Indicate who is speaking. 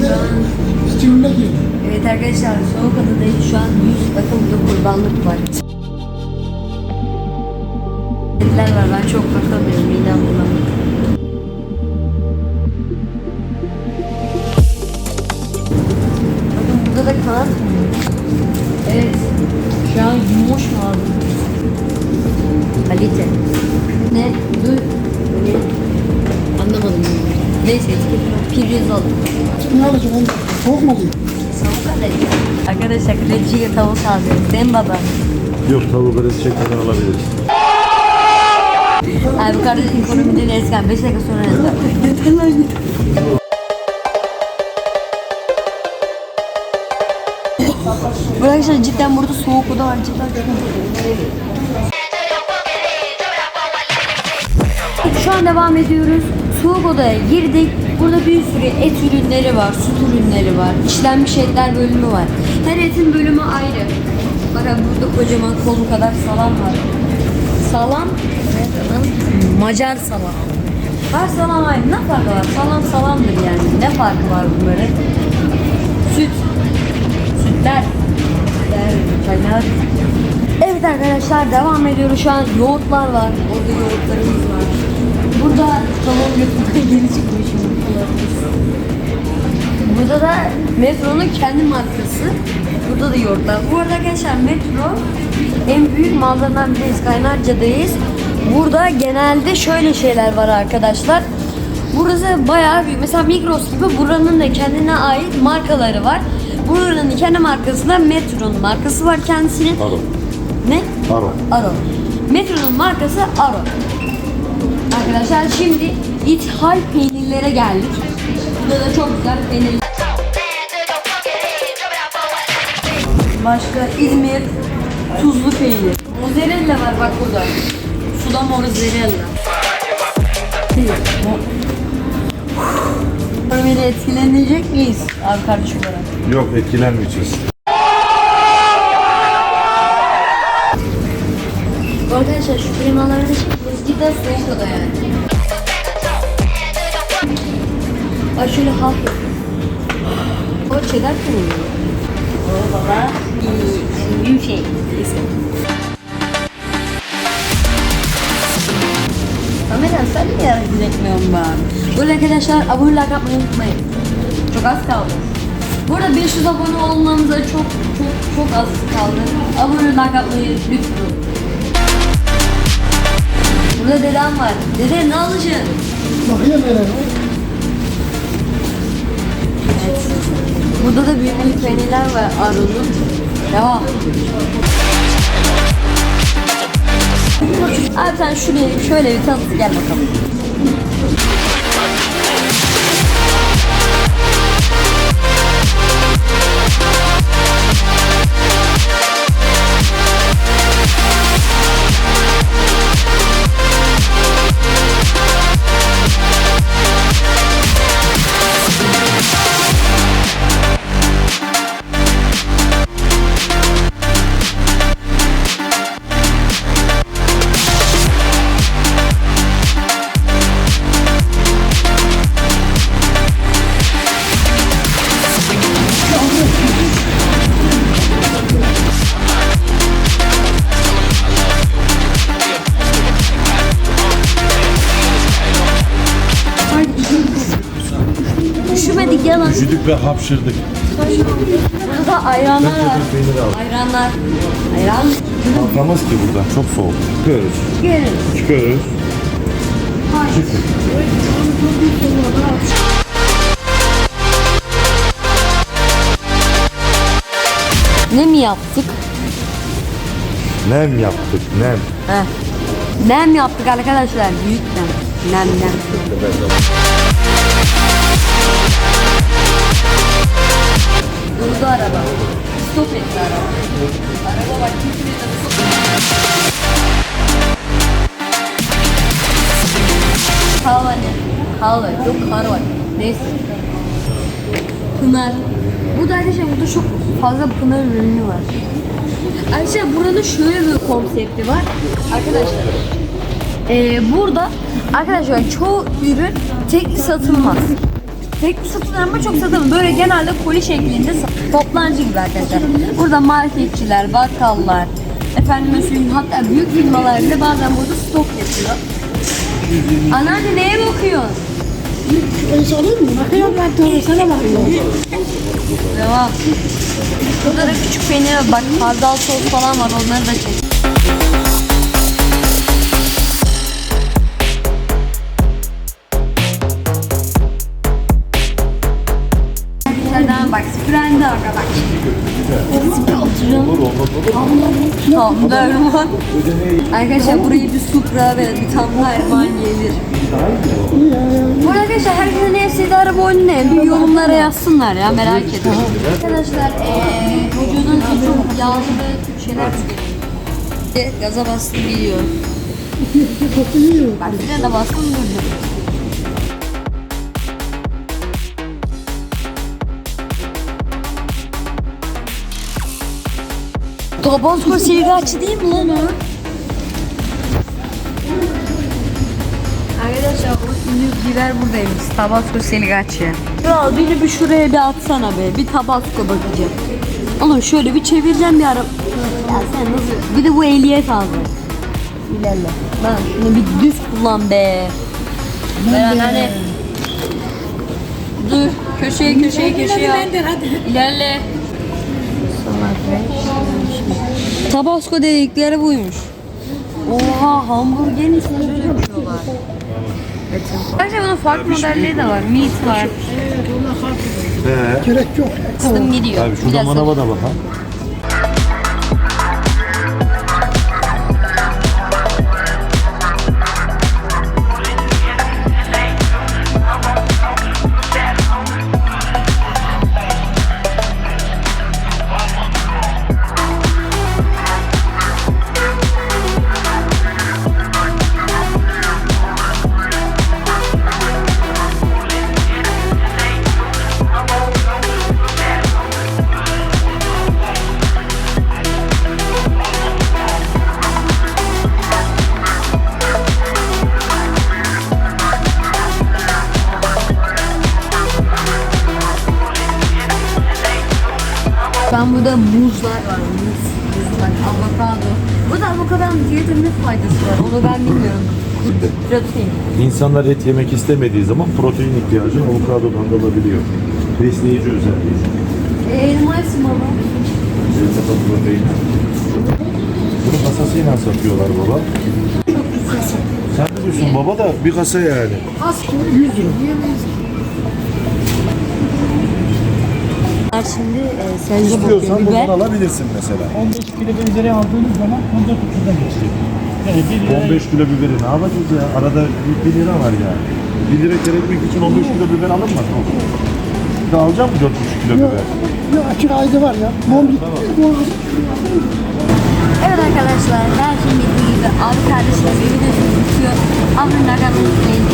Speaker 1: Bir de Etimine girdi.
Speaker 2: Evet arkadaşlar soğuk adadayız şu an 100 takımda kurbanlık var. Kediler var ben çok bakamıyorum midem bulanık. Bakın burada da kanat mı? Evet. Şu an yumuş mu aldım? Kalite. Ne? Dur. Ne? Anlamadım. Neyse etiket pir yazalım.
Speaker 1: Ne alacağım onu? Soğuk mu alayım?
Speaker 2: Soğuk adayı. Arkadaşlar kraliçeye tavuk alıyoruz. Değil mi baba?
Speaker 3: Yok tavuk arası çekmeden alabiliriz.
Speaker 2: Abi bu kardeş ekonomiden esken 5 dakika sonra. Yeter lan yeter. Bu arkadaşlar cidden burada soğuk oda var cidden çok Şu an devam ediyoruz. Soğuk odaya girdik. Burada bir sürü et ürünleri var, süt ürünleri var, işlenmiş etler bölümü var. Her etin bölümü ayrı. Bakın burada kocaman kolum kadar salam var. Salam? Macar salam. Her salam aynı. Ne farkı var? Salam salamdır yani. Ne farkı var bunların? Süt. Sütler. Sütler. Evet arkadaşlar devam ediyoruz. Şu an yoğurtlar var. Orada yoğurtlarımız var. Burada tamam götürmeye geri çıkmış yumurtalarımız. Burada da Metro'nun kendi markası. Burada da yoğurtlar. Bu arada arkadaşlar Metro en büyük mağazalarından biriyiz. Kaynarca'dayız. Burada genelde şöyle şeyler var arkadaşlar. Burası bayağı büyük. Mesela Migros gibi buranın da kendine ait markaları var. Buranın kendi markasında Metro'nun markası var kendisinin.
Speaker 3: Aro.
Speaker 2: Ne?
Speaker 3: Aro.
Speaker 2: Aro. Metro'nun markası Aro. Arkadaşlar şimdi ithal peynirlere geldik. Burada da çok güzel peynirler. Başka İzmir tuzlu peynir. Mozzarella var bak burada. Suda mozzarella. Böyle etkilenecek miyiz abi kardeş olarak?
Speaker 3: Yok etkilenmeyeceğiz.
Speaker 2: Arkadaşlar şu klimaları da soğuk oda yani. Ay şöyle halk O çedar peyniri. O baba iyi. Büyük şey. Neyse. Kamera sen niye hareket etmiyorsun bana? Böyle arkadaşlar abone like yapmayı unutmayın. Çok az kaldı. Bu arada 500 abone olmanıza çok çok çok az kaldı. Abone like yapmayı lütfen. Burada dedem var. Dede ne alacaksın?
Speaker 1: Bakayım nereye?
Speaker 2: Burada da büyük büyük peynirler var. Arulu. Devam. Abi sen şuraya şöyle bir tanıt gel bakalım.
Speaker 3: Üşüdük ve hapşırdık.
Speaker 2: Burada da ayranlar var.
Speaker 3: Peynir.
Speaker 2: Ayranlar. Ayran.
Speaker 3: Kalkamaz ki buradan çok soğuk. Çıkıyoruz.
Speaker 2: Gelin.
Speaker 3: Çıkıyoruz.
Speaker 2: Ne mi yaptık?
Speaker 3: Nem yaptık nem.
Speaker 2: Heh. Nem yaptık arkadaşlar. Büyük nem. Nem nem. Durdu araba. Stop etti araba. Araba bak kimse stop Kahve ne? Kahve. Yok kahve. Neyse. Pınar. Burada arkadaşlar burada çok fazla Pınar ürünü var. Arkadaşlar buranın şöyle bir konsepti var. Arkadaşlar eee, burada arkadaşlar çoğu ürün tekli satılmaz. Tek bir satılıyor ama çok satılmıyor. Böyle genelde koli şeklinde toplancı gibi arkadaşlar. Burada marketçiler, bakkallar, efendime söyleyeyim hatta büyük firmalar bile bazen burada stok yapıyor. Anneanne neye bakıyorsun?
Speaker 1: Neyse alayım mı? Bakıyorum ben tabii sana bakıyorum.
Speaker 2: Devam. Burada da küçük peynir bak hardal sos falan var onları da çek. Derman. Arkadaşlar burayı bir supra ve bir tam derman gelir. Bu arkadaşlar herkesin en sevdiği araba oyunu ne? Bir yorumlara yazsınlar ya merak ettim. Arkadaşlar eee vücudun çok yağlı ve şeyler. Gaza bastım gidiyor. Bak de bastım durdu. Tabasco silgaçı değil mi lan o? Arkadaşlar o ünlü biber buradaymış. Tabasco silgaçı. Ya beni bir şuraya bir atsana be. Bir tabasco bakacağım. Oğlum şöyle bir çevireceğim bir ara. Ya sen nasıl? Bir de bu ehliyet aldı. İlerle. Ben şunu bir düz kullan be. Ben hani... Dur. Köşeye köşeye köşeye. İlerle. Tabasco dedikleri buymuş. Oha hamburgerin üstüne böyle yapıyorlar. Bence bunun farklı modelleri de var. Meat var.
Speaker 3: He.
Speaker 1: Gerek yok.
Speaker 2: Kıstım gidiyor.
Speaker 3: Abi şurada
Speaker 2: Biraz
Speaker 3: manava da bak ha.
Speaker 2: Ben burada muzlar var. Muz, muzlar, avokado. Burada avokadonun diyete ne faydası var? Onu ben bilmiyorum. Protein.
Speaker 3: İnsanlar et yemek istemediği zaman protein ihtiyacı avokadodan da alabiliyor. Besleyici özelliği.
Speaker 2: E, elma isim ama.
Speaker 3: Zeytin protein. Bunu kasasıyla satıyorlar baba. Sen ne diyorsun baba da bir kasa yani.
Speaker 1: Az 100 lira.
Speaker 2: Şimdi e,
Speaker 3: İstiyorsan
Speaker 2: bakıyor. Biber.
Speaker 3: buradan alabilirsin mesela.
Speaker 4: 15 kilo biberi aldığınız zaman 14 liradan geçecek. Yani 1 lira
Speaker 3: 15 kilo biberi ne yapacağız ya? Arada 1 lira var yani. 1 lira keretmek için 15 kilo biber alınmaz mı? Bir de alacak mı 4,5 kilo
Speaker 1: Yok,
Speaker 3: biber?
Speaker 1: yok açık ayda var ya. Mom
Speaker 2: Evet arkadaşlar her şey bildiği gibi abi kardeşler bir video tutuyor. Abone olmayı unutmayın.